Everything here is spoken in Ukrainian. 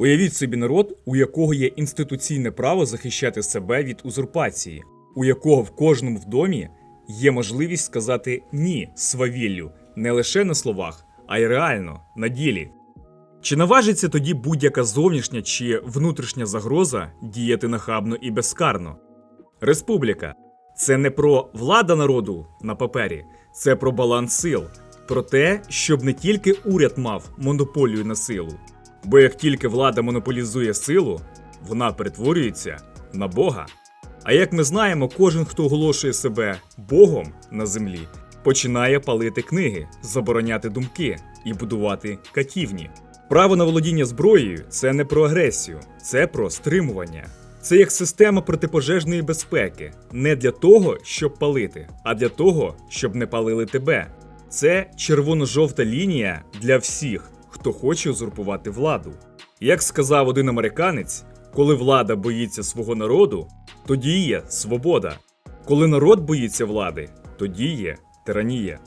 Уявіть собі народ, у якого є інституційне право захищати себе від узурпації, у якого в кожному в домі є можливість сказати ні свавіллю не лише на словах, а й реально на ділі. Чи наважиться тоді будь-яка зовнішня чи внутрішня загроза діяти нахабно і безкарно? Республіка це не про влада народу на папері, це про баланс сил, про те, щоб не тільки уряд мав монополію на силу. Бо як тільки влада монополізує силу, вона перетворюється на Бога. А як ми знаємо, кожен, хто оголошує себе Богом на землі, починає палити книги, забороняти думки і будувати катівні. Право на володіння зброєю це не про агресію, це про стримування. Це як система протипожежної безпеки, не для того, щоб палити, а для того, щоб не палили тебе. Це червоно-жовта лінія для всіх, хто хоче узурпувати владу. Як сказав один американець, коли влада боїться свого народу, тоді є свобода. Коли народ боїться влади, тоді є тиранія.